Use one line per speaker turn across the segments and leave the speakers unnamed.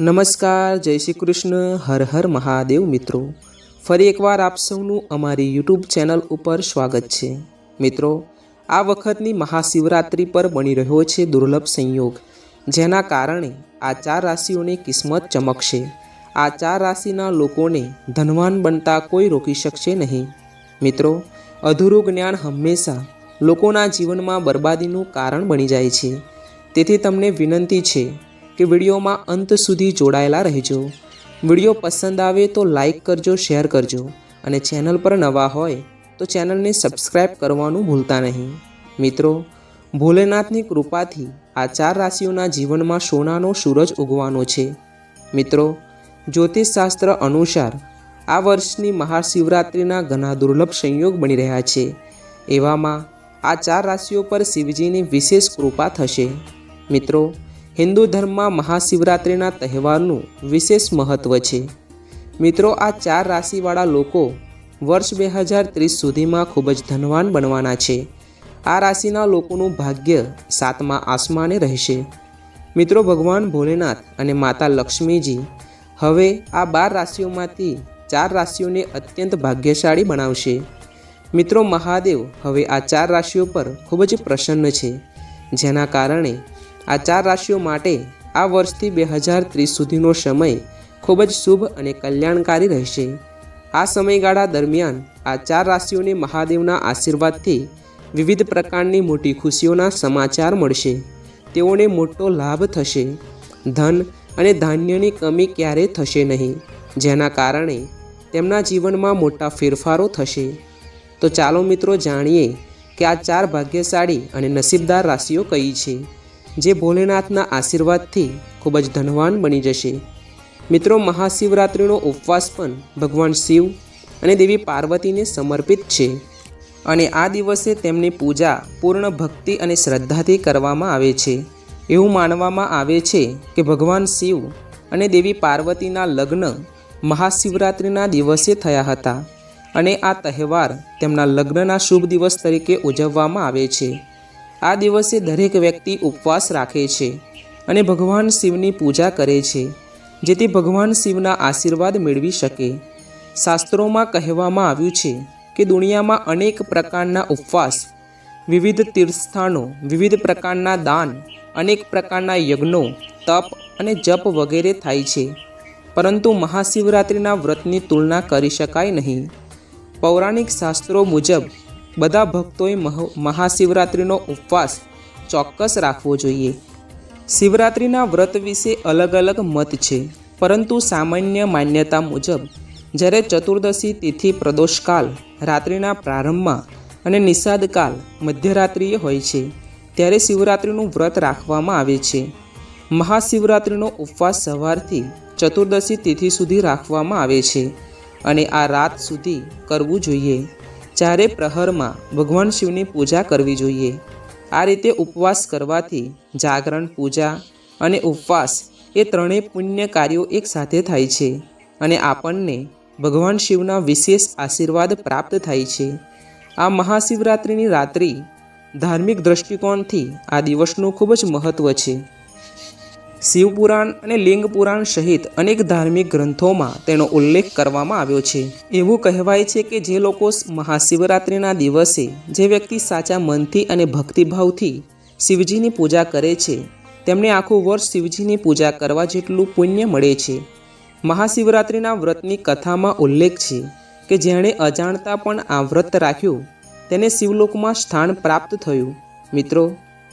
નમસ્કાર, જય શ્રી કૃષ્ણ, હર હર મહાદેવ મિત્રો. ફરી એકવાર આપ સૌનું અમારી યુટ્યુબ ચેનલ ઉપર સ્વાગત છે. મિત્રો, આ વખતની મહાશિવરાત્રિ પર બની રહ્યો છે દુર્લભ સંયોગ, જેના કારણે આ ચાર રાશિઓની કિસ્મત ચમકશે. આ ચાર રાશિના લોકોને ધનવાન બનતા કોઈ રોકી શકશે નહીં. મિત્રો, અધૂરું જ્ઞાન હંમેશા લોકોના જીવનમાં બરબાદીનું કારણ બની જાય છે. તેથી તમને વિનંતી છે કે વિડીયોમાં અંત સુધી જોડાયેલા રહેજો. વીડિયો પસંદ આવે તો લાઈક કરજો, શેર કરજો અને ચેનલ પર નવા હોય તો ચેનલને સબસ્ક્રાઈબ કરવાનું ભૂલતા નહીં. મિત્રો, ભોલેનાથની કૃપાથી આ ચાર રાશિઓના જીવનમાં સોનાનો સૂરજ ઉગવાનો છે. મિત્રો, જ્યોતિષશાસ્ત્ર અનુસાર આ વર્ષની મહાશિવરાત્રિના ઘણા દુર્લભ સંયોગ બની રહ્યા છે. એવામાં આ ચાર રાશિઓ પર શિવજીની વિશેષ કૃપા થશે. મિત્રો હિન્દુ ધર્મમાં મહાશિવરાત્રિના તહેવારનું વિશેષ મહત્ત્વ છે. મિત્રો, આ ચાર રાશિવાળા લોકો વર્ષ બે હજાર ત્રીસ સુધીમાં ખૂબ જ ધનવાન બનવાના છે. આ રાશિના લોકોનું ભાગ્ય સાતમા આસમાને રહેશે. મિત્રો, ભગવાન ભોલેનાથ અને માતા લક્ષ્મીજી હવે આ બાર રાશિઓમાંથી ચાર રાશિઓને અત્યંત ભાગ્યશાળી બનાવશે. મિત્રો, મહાદેવ હવે આ ચાર રાશિઓ પર ખૂબ જ પ્રસન્ન છે. જેના કારણે આ ચાર રાશિઓ માટે આ વર્ષથી બે હજાર ત્રીસ સુધીનો સમય ખૂબ જ શુભ અને કલ્યાણકારી રહેશે. આ સમયગાળા દરમિયાન આ ચાર રાશિઓને મહાદેવના આશીર્વાદથી વિવિધ પ્રકારની મોટી ખુશીઓના સમાચાર મળશે. તેઓને મોટો લાભ થશે. ધન અને ધાન્યની કમી ક્યારેય થશે નહીં, જેના કારણે તેમના જીવનમાં મોટા ફેરફારો થશે. તો ચાલો મિત્રો જાણીએ કે આ ચાર ભાગ્યશાળી અને નસીબદાર રાશિઓ કઈ છે. જે ભોલેનાથના આશીર્વાદથી ખૂબ જ ધનવાન બની જશે. મિત્રો, મહાશિવરાત્રિનો ઉપવાસ પણ ભગવાન શિવ અને દેવી પાર્વતીને સમર્પિત છે અને આ દિવસે તેમની પૂજા પૂર્ણ ભક્તિ અને શ્રદ્ધાથી કરવામાં આવે છે. એવું માનવામાં આવે છે કે ભગવાન શિવ અને દેવી પાર્વતીના લગ્ન મહાશિવરાત્રિના દિવસે થયા હતા અને આ તહેવાર તેમના લગ્નના શુભ દિવસ તરીકે ઉજવવામાં આવે છે. આ દિવસે દરેક વ્યક્તિ ઉપવાસ રાખે છે અને ભગવાન શિવની પૂજા કરે છે, જેથી ભગવાન શિવના આશીર્વાદ મેળવી શકે. શાસ્ત્રોમાં કહેવામાં આવ્યું છે કે દુનિયામાં અનેક પ્રકારના ઉપવાસ, વિવિધ તીર્થસ્થાનો, વિવિધ પ્રકારના દાન, અનેક પ્રકારના યજ્ઞો, તપ અને જપ વગેરે થાય છે. પરંતુ મહાશિવરાત્રિના વ્રતની તુલના કરી શકાય નહીં. પૌરાણિક શાસ્ત્રો મુજબ બધા ભક્તોએ મહ- મહાશિવરાત્રિનો ઉપવાસ ચોક્કસ રાખવો જોઈએ. શિવરાત્રિના વ્રત વિશે અલગ અલગ મત છે, પરંતુ સામાન્ય માન્યતા મુજબ, જ્યારે ચતુર્દશી તિથિ પ્રદોષકાલ, રાત્રિના પ્રારંભમાં અને નિષાદકાલ મધ્યરાત્રિએ હોય છે, ત્યારે શિવરાત્રિનું વ્રત રાખવામાં આવે છે. મહાશિવરાત્રિનો ઉપવાસ સવારથી ચતુર્દશી તિથિ સુધી રાખવામાં આવે છે અને આ રાત સુધી કરવું જોઈએ. ચારે પ્રહરમાં ભગવાન શિવની પૂજા કરવી જોઈએ. આ રીતે ઉપવાસ કરવાથી જાગરણ, પૂજા અને ઉપવાસ એ ત્રણેય પુણ્ય કાર્યો એકસાથે થાય છે અને આપણને ભગવાન શિવના વિશેષ આશીર્વાદ પ્રાપ્ત થાય છે. આ મહાશિવરાત્રિની રાત્રિ ધાર્મિક દૃષ્ટિકોણથી આ દિવસનું ખૂબ જ મહત્ત્વ છે. શિવપુરાણ અને લિંગ પુરાણ સહિત અનેક ધાર્મિક ગ્રંથોમાં તેનો ઉલ્લેખ કરવામાં આવ્યો છે. એવું કહેવાય છે કે જે લોકો મહાશિવરાત્રિના દિવસે જે વ્યક્તિ સાચા મનથી અને ભક્તિભાવથી શિવજીની પૂજા કરે છે, તેમને આખું વર્ષ શિવજીની પૂજા કરવા જેટલું પુણ્ય મળે છે. મહાશિવરાત્રિના વ્રતની કથામાં ઉલ્લેખ છે કે જેણે અજાણતા પણ આ વ્રત રાખ્યું, તેને શિવલોકમાં સ્થાન પ્રાપ્ત થયું. મિત્રો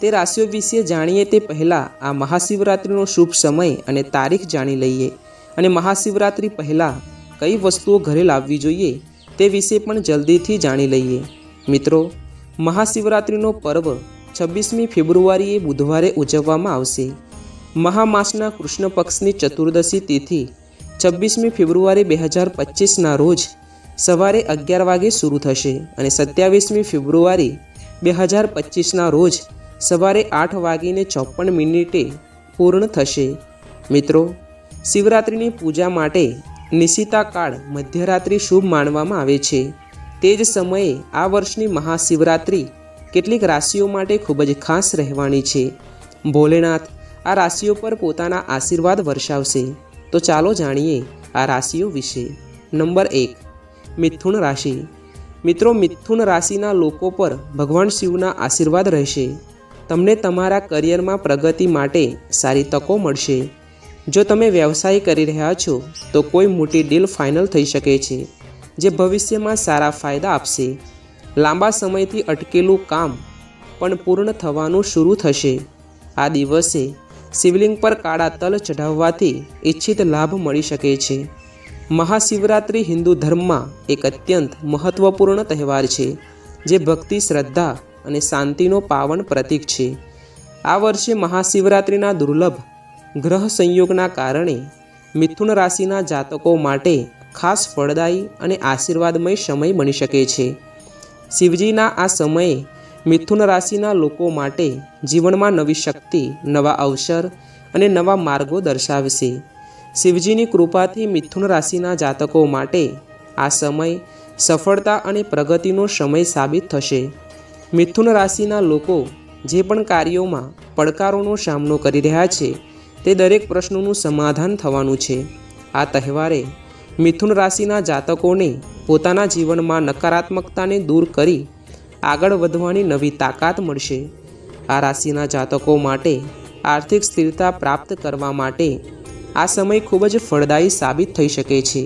તે રાશિઓ વિશે જાણીએ તે પહેલાં આ મહાશિવરાત્રિનો શુભ સમય અને તારીખ જાણી લઈએ. અને મહાશિવરાત્રિ પહેલાં કઈ વસ્તુઓ ઘરે લાવવી જોઈએ તે વિશે પણ જલ્દીથી જાણી લઈએ. મિત્રો, મહાશિવરાત્રિનો પર્વ છવ્વીસમી ફેબ્રુઆરીએ બુધવારે ઉજવવામાં આવશે. મહામાસના કૃષ્ણ પક્ષની ચતુર્દશી તિથિ છવ્વીસમી ફેબ્રુઆરી બે હજાર પચીસના રોજ સવારે અગિયાર વાગે શરૂ થશે અને સત્યાવીસમી ફેબ્રુઆરી બે હજાર પચીસના રોજ સવારે આઠ વાગીને ચોપન મિનિટે પૂર્ણ થશે. મિત્રો, શિવરાત્રિની પૂજા માટે નિશિતા કાળ મધ્યરાત્રિ શુભ માનવામાં આવે છે. તે જ સમયે આ વર્ષની મહાશિવરાત્રિ કેટલીક રાશિઓ માટે ખૂબ જ ખાસ રહેવાની છે. ભોલેનાથ આ રાશિઓ પર પોતાના આશીર્વાદ વર્ષાવશે. તો ચાલો જાણીએ આ રાશિઓ વિશે. નંબર એક, મિથુન રાશિ. મિત્રો, મિથુન રાશિના લોકો પર ભગવાન શિવના આશીર્વાદ રહેશે. તમને તમારા કરિયરમાં પ્રગતિ માટે સારી તકો મળશે. જો તમે વ્યવસાય કરી રહ્યા છો, તો કોઈ મોટી ડીલ ફાઇનલ થઈ શકે છે, જે ભવિષ્યમાં સારા ફાયદા આપશે. લાંબા સમયથી અટકેલું કામ પણ પૂર્ણ થવાનું શરૂ થશે. આ દિવસે શિવલિંગ પર કાળા તલ ચઢાવવાથી ઈચ્છિત લાભ મળી શકે છે. મહાશિવરાત્રિ હિન્દુ ધર્મમાં એક અત્યંત મહત્વપૂર્ણ તહેવાર છે, જે ભક્તિ, શ્રદ્ધા અને શાંતિનો પાવન પ્રતીક છે. આ વર્ષે મહાશિવરાત્રિના દુર્લભ ગ્રહ સંયોગના કારણે મિથુન રાશિના જાતકો માટે ખાસ ફળદાયી અને આશીર્વાદમય સમય બની શકે છે. શિવજીના આ સમયે મિથુન રાશિના લોકો માટે જીવનમાં નવી શક્તિ, નવા અવસર અને નવા માર્ગો દર્શાવશે. શિવજીની કૃપાથી મિથુન રાશિના જાતકો માટે આ સમય સફળતા અને પ્રગતિનો સમય સાબિત થશે. મિથુન રાશિના લોકો જે પણ કાર્યોમાં પડકારોનો સામનો કરી રહ્યા છે, તે દરેક પ્રશ્નોનું સમાધાન થવાનું છે. આ તહેવારે મિથુન રાશિના જાતકોને પોતાના જીવનમાં નકારાત્મકતાને દૂર કરી આગળ વધવાની નવી તાકાત મળશે. આ રાશિના જાતકો માટે આર્થિક સ્થિરતા પ્રાપ્ત કરવા માટે આ સમય ખૂબ જ ફળદાયી સાબિત થઈ શકે છે.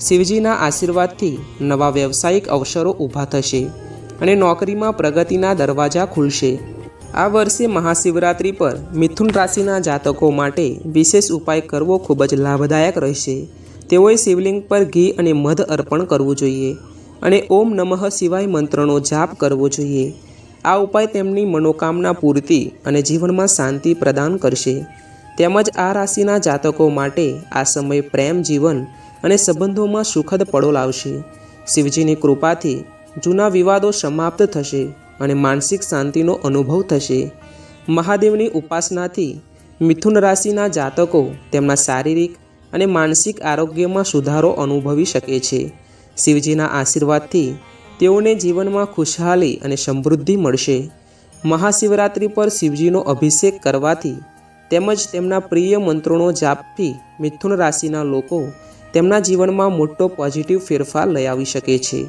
શિવજીના આશીર્વાદથી નવા વ્યવસાયિક અવસરો ઊભા થશે. અને નોકરીમાં પ્રગતિના દરવાજા ખુલશે. આ વર્ષે મહાશિવરાત્રિ પર મિથુન રાશિના જાતકો માટે વિશેષ ઉપાય કરવો ખૂબ જ લાભદાયક રહેશે. તેઓએ શિવલિંગ પર ઘી અને મધ અર્પણ કરવું જોઈએ અને ઓમ નમઃ શિવાય મંત્રનો જાપ કરવો જોઈએ. આ ઉપાય તેમની મનોકામના પૂર્તિ અને જીવનમાં શાંતિ પ્રદાન કરશે. તેમજ આ રાશિના જાતકો માટે આ સમય પ્રેમ, જીવન અને સંબંધોમાં સુખદ પડો લાવશે. શિવજીની કૃપાથી જૂના વિવાદો સમાપ્ત થશે અને માનસિક શાંતિનો અનુભવ થશે. મહાદેવની ઉપાસનાથી મિથુન રાશિના જાતકો તેમના શારીરિક અને માનસિક આરોગ્યમાં સુધારો અનુભવી શકે છે. શિવજીના આશીર્વાદથી તેઓને જીવનમાં ખુશહાલી અને સમૃદ્ધિ મળશે. મહાશિવરાત્રિ પર શિવજીનો અભિષેક કરવાથી તેમજ તેમના પ્રિય મંત્રોનો જાપથી મિથુન રાશિના લોકો તેમના જીવનમાં મોટો પોઝિટિવ ફેરફાર લઈ આવી શકે છે.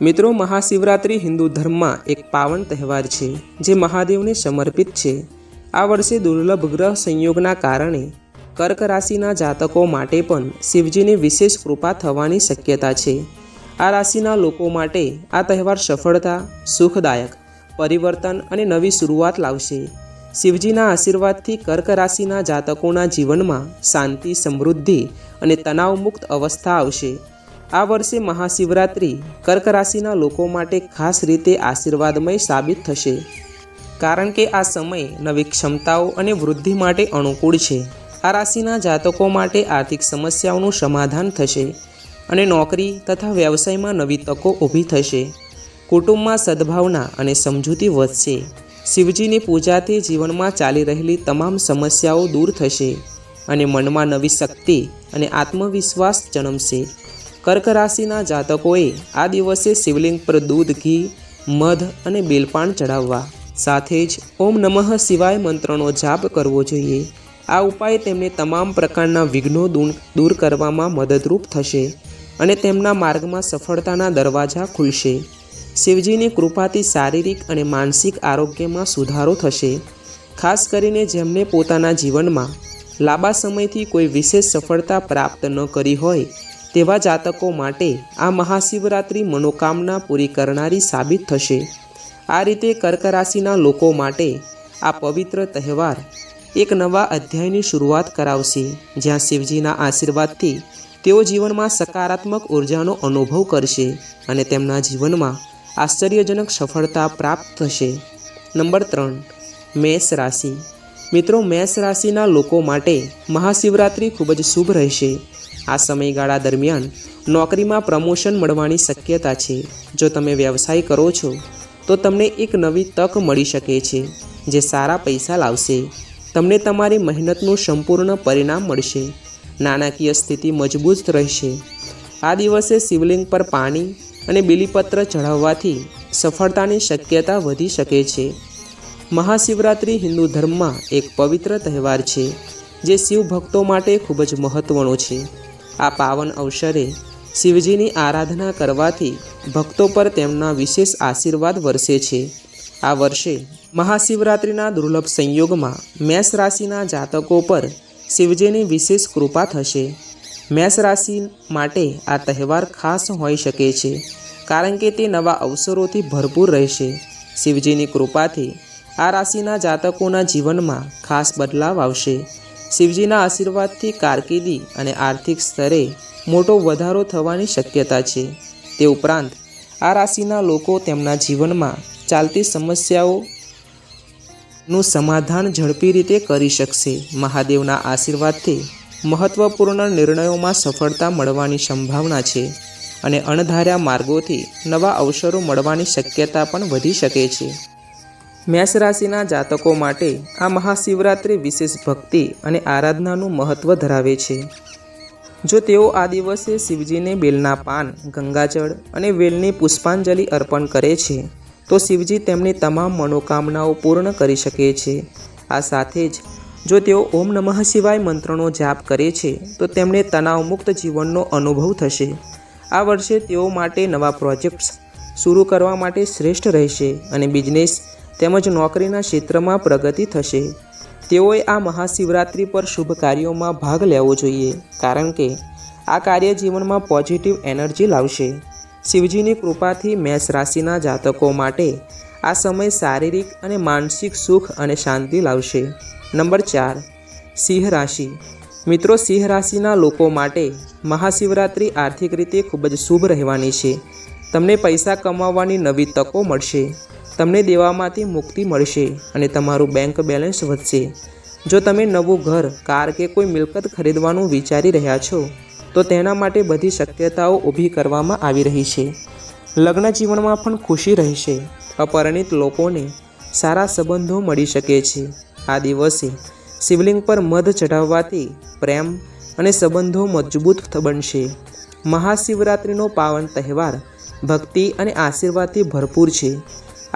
મિત્રો, મહાશિવરાત્રિ હિન્દુ ધર્મમાં એક પાવન તહેવાર છે, જે મહાદેવને સમર્પિત છે. આ વર્ષે દુર્લભ ગ્રહ સંયોગના કારણે કર્ક રાશિના જાતકો માટે પણ શિવજીની વિશેષ કૃપા થવાની શક્યતા છે. આ રાશિના લોકો માટે આ તહેવાર સફળતા, સુખદાયક, પરિવર્તન અને નવી શરૂઆત લાવશે. શિવજીના આશીર્વાદથી કર્ક રાશિના જાતકોના જીવનમાં શાંતિ, સમૃદ્ધિ અને તણાવમુક્ત અવસ્થા આવશે. આ વર્ષે મહાશિવરાત્રિ કર્ક રાશિના લોકો માટે ખાસ રીતે આશીર્વાદમય સાબિત થશે. કારણ કે આ સમય નવી ક્ષમતાઓ અને વૃદ્ધિ માટે અનુકૂળ છે. આ રાશિના જાતકો માટે આર્થિક સમસ્યાઓનું સમાધાન થશે અને નોકરી તથા વ્યવસાયમાં નવી તકો ઊભી થશે. કુટુંબમાં સદ્ભાવના અને સમજૂતી વધશે. શિવજીની પૂજાથી જીવનમાં ચાલી રહેલી તમામ સમસ્યાઓ દૂર થશે અને મનમાં નવી શક્તિ અને આત્મવિશ્વાસ જન્મશે. કર્ક રાશિના જાતકોએ આ દિવસે શિવલિંગ પર દૂધ, ઘી, મધ અને બેલપાન ચડાવવા સાથે જ ઓમ નમઃ શિવાય મંત્રનો જાપ કરવો જોઈએ. આ ઉપાય તેમને તમામ પ્રકારના વિઘ્નો દૂર કરવામાં મદદરૂપ થશે અને તેમના માર્ગમાં સફળતાના દરવાજા ખુલશે. શિવજીની કૃપાથી શારીરિક અને માનસિક આરોગ્યમાં સુધારો થશે. ખાસ કરીને જેમને પોતાના જીવનમાં લાંબા સમયથી કોઈ વિશેષ સફળતા પ્રાપ્ત ન કરી હોય તેવા જાતકો માટે આ મહાશિવરાત્રિ મનોકામના પૂરી કરનારી સાબિત થશે. આ રીતે કર્ક રાશિના લોકો માટે આ પવિત્ર તહેવાર એક નવા અધ્યાયની શરૂઆત કરાવશે, જ્યાં શિવજીના આશીર્વાદથી તેઓ જીવનમાં સકારાત્મક ઉર્જાનો અનુભવ કરશે અને તેમના જીવનમાં આશ્ચર્યજનક સફળતા પ્રાપ્ત થશે. નંબર ત્રણ, મેષ રાશિ. મિત્રો, મેષ રાશિના લોકો માટે મહાશિવરાત્રિ ખૂબ જ શુભ રહેશે. આ સમયગાળા દરમિયાન નોકરીમાં પ્રમોશન મળવાની શક્યતા છે. જો તમે વ્યવસાય કરો છો, તો તમને એક નવી તક મળી શકે છે, જે સારા પૈસા લાવશે. તમને તમારી મહેનતનું સંપૂર્ણ પરિણામ મળશે. નાણાકીય સ્થિતિ મજબૂત રહેશે. આ દિવસે શિવલિંગ પર પાણી અને બીલીપત્ર ચઢાવવાથી સફળતાની શક્યતા વધી શકે છે. મહાશિવરાત્રિ હિન્દુ ધર્મમાં એક પવિત્ર તહેવાર છે, જે શિવ ભક્તો માટે ખૂબ જ મહત્ત્વનો છે. આ પાવન અવસરે શિવજીની આરાધના કરવાથી ભક્તો પર તેમના વિશેષ આશીર્વાદ વરસે છે. આ વર્ષે મહાશિવરાત્રિના દુર્લભ સંયોગમાં મેષ રાશિના જાતકો પર શિવજીની વિશેષ કૃપા થશે. મેષ રાશિ માટે આ તહેવાર ખાસ હોઈ શકે છે, કારણ કે તે નવા અવસરોથી ભરપૂર રહેશે. શિવજીની કૃપાથી આ રાશિના જાતકોના જીવનમાં ખાસ બદલાવ આવશે. શિવજીના આશીર્વાદથી કારકિર્દી અને આર્થિક સ્તરે મોટો વધારો થવાની શક્યતા છે. તે ઉપરાંત, આ રાશિના લોકો તેમના જીવનમાં ચાલતી સમસ્યાઓનું સમાધાન ઝડપી રીતે કરી શકશે. મહાદેવના આશીર્વાદથી મહત્વપૂર્ણ નિર્ણયોમાં સફળતા મળવાની સંભાવના છે અને અણધાર્યા માર્ગોથી નવા અવસરો મળવાની શક્યતા પણ વધી શકે છે. મેષ રાશિના જાતકો માટે આ મહાશિવરાત્રિ વિશેષ ભક્તિ અને આરાધનાનું મહત્ત્વ ધરાવે છે. જો તેઓ આ દિવસે શિવજીને બેલના પાન, ગંગાજળ અને વેલની પુષ્પાંજલિ અર્પણ કરે છે, તો શિવજી તેમની તમામ મનોકામનાઓ પૂર્ણ કરી શકે છે. આ સાથે જ જો તેઓ ઓમ નમઃ શિવાય મંત્રનો જાપ કરે છે, તો તેમને તણાવમુક્ત જીવનનો અનુભવ થશે. આ વર્ષે તેઓ માટે નવા પ્રોજેક્ટ્સ શરૂ કરવા માટે શ્રેષ્ઠ રહેશે અને બિઝનેસ તેમજ નોકરીના ક્ષેત્રમાં પ્રગતિ થશે. તેઓએ આ મહાશિવરાત્રિ પર શુભ કાર્યોમાં ભાગ લેવો જોઈએ, કારણ કે આ કાર્ય જીવનમાં પોઝિટિવ એનર્જી લાવશે. શિવજીની કૃપાથી મેષ રાશિના જાતકો માટે આ સમય શારીરિક અને માનસિક સુખ અને શાંતિ લાવશે. નંબર ચાર, સિંહ રાશિ. મિત્રો, સિંહ રાશિના લોકો માટે મહાશિવરાત્રિ આર્થિક રીતે ખૂબ જ શુભ રહેવાની છે. તમને પૈસા કમાવવાની નવી તકો મળશે. તમને દેવામાંથી મુક્તિ મળશે અને તમારું બેંક બેલેન્સ વધશે. જો તમે નવું ઘર, કાર કે કોઈ મિલકત ખરીદવાનું વિચારી રહ્યા છો, તો તેના માટે બધી શક્યતાઓ ઊભી કરવામાં આવી રહી છે. લગ્ન જીવનમાં પણ ખુશી રહેશે. અપરિણિત લોકોને સારા સંબંધો મળી શકે છે. આ દિવસે શિવલિંગ પર મધ ચઢાવવાથી પ્રેમ અને સંબંધો મજબૂત બનશે. મહાશિવરાત્રિનો પાવન તહેવાર ભક્તિ અને આશીર્વાદથી ભરપૂર છે.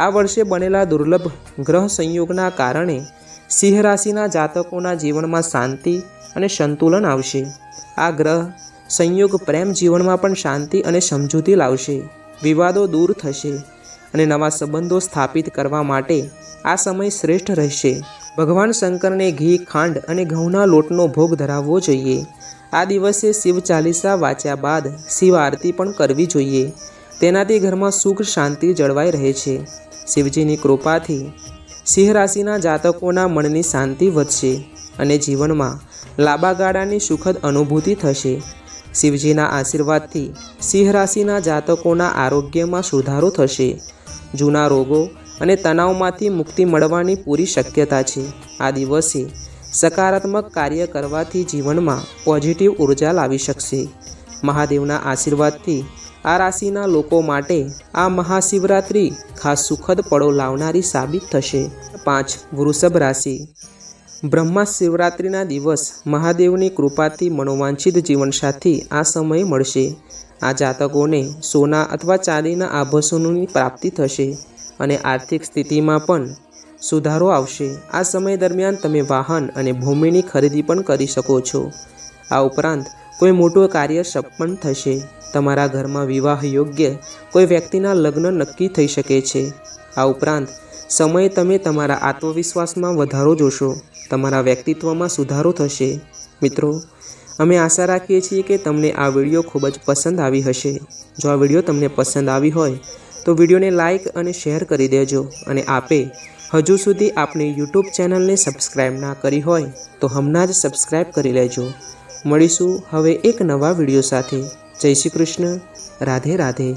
આ વર્ષે બનેલા દુર્લભ ગ્રહ સંયોગના કારણે સિંહ રાશિના જાતકોના જીવનમાં શાંતિ અને સંતુલન આવશે. આ ગ્રહ સંયોગ પ્રેમ જીવનમાં પણ શાંતિ અને સમજૂતી લાવશે. વિવાદો દૂર થશે અને નવા સંબંધો સ્થાપિત કરવા માટે આ સમય શ્રેષ્ઠ રહેશે. ભગવાન શંકરને ઘી, ખાંડ અને ઘઉંના લોટનો ભોગ ધરાવવો જોઈએ. આ દિવસે શિવ ચાલીસા વાંચ્યા બાદ શિવ આરતી પણ કરવી જોઈએ. તેનાથી ઘરમાં સુખ, શાંતિ જળવાઈ રહે છે. શિવજીની કૃપાથી સિંહ રાશિના જાતકોના મનની શાંતિ વધશે અને જીવનમાં લાંબા ગાળાની સુખદ અનુભૂતિ થશે. શિવજીના આશીર્વાદથી સિંહ રાશિના જાતકોના આરોગ્યમાં સુધારો થશે. જૂના રોગો અને તણાવમાંથી મુક્તિ મળવાની પૂરી શક્યતા છે. આ દિવસે સકારાત્મક કાર્ય કરવાથી જીવનમાં પોઝિટિવ ઊર્જા લાવી શકશે. મહાદેવના આશીર્વાદથી આ રાશિના લોકો માટે આ મહાશિવરાત્રિ ખાસ સુખદ પળો લાવનારી સાબિત થશે. પાંચ, વૃષભ રાશિ. બ્રહ્મા શિવરાત્રિના દિવસ મહાદેવની કૃપાથી મનોવાંછિત જીવનસાથી આ સમય મળશે. આ જાતકોને સોના અથવા ચાંદીના આભૂષણોની પ્રાપ્તિ થશે અને આર્થિક સ્થિતિમાં પણ સુધારો આવશે. આ સમય દરમિયાન તમે વાહન અને ભૂમિની ખરીદી પણ કરી શકો છો. આ ઉપરાંત કોઈ મોટું કાર્ય સંપન્ન થશે. તમારા ઘરમાં વિવાહ યોગ્ય કોઈ વ્યક્તિના લગ્ન નક્કી થઈ શકે છે. આ ઉપરાંત, સમયે તમે તમારા આત્મવિશ્વાસમાં વધારો જોશો. તમારા વ્યક્તિત્વમાં સુધારો થશે. મિત્રો, અમે આશા રાખીએ છીએ કે તમને આ વીડિયો ખૂબ જ પસંદ આવી હશે. જો આ વીડિયો તમને પસંદ આવી હોય, તો વિડીયોને લાઇક અને શેર કરી દેજો અને આપે હજુ સુધી આપની યુટ્યુબ ચેનલને સબસ્ક્રાઈબ ના કરી હોય, તો હમણાં જ સબસ્ક્રાઈબ કરી લેજો. મળીશું હવે એક નવા વીડિયો સાથે. જય શ્રી કૃષ્ણ. રાધે રાધે.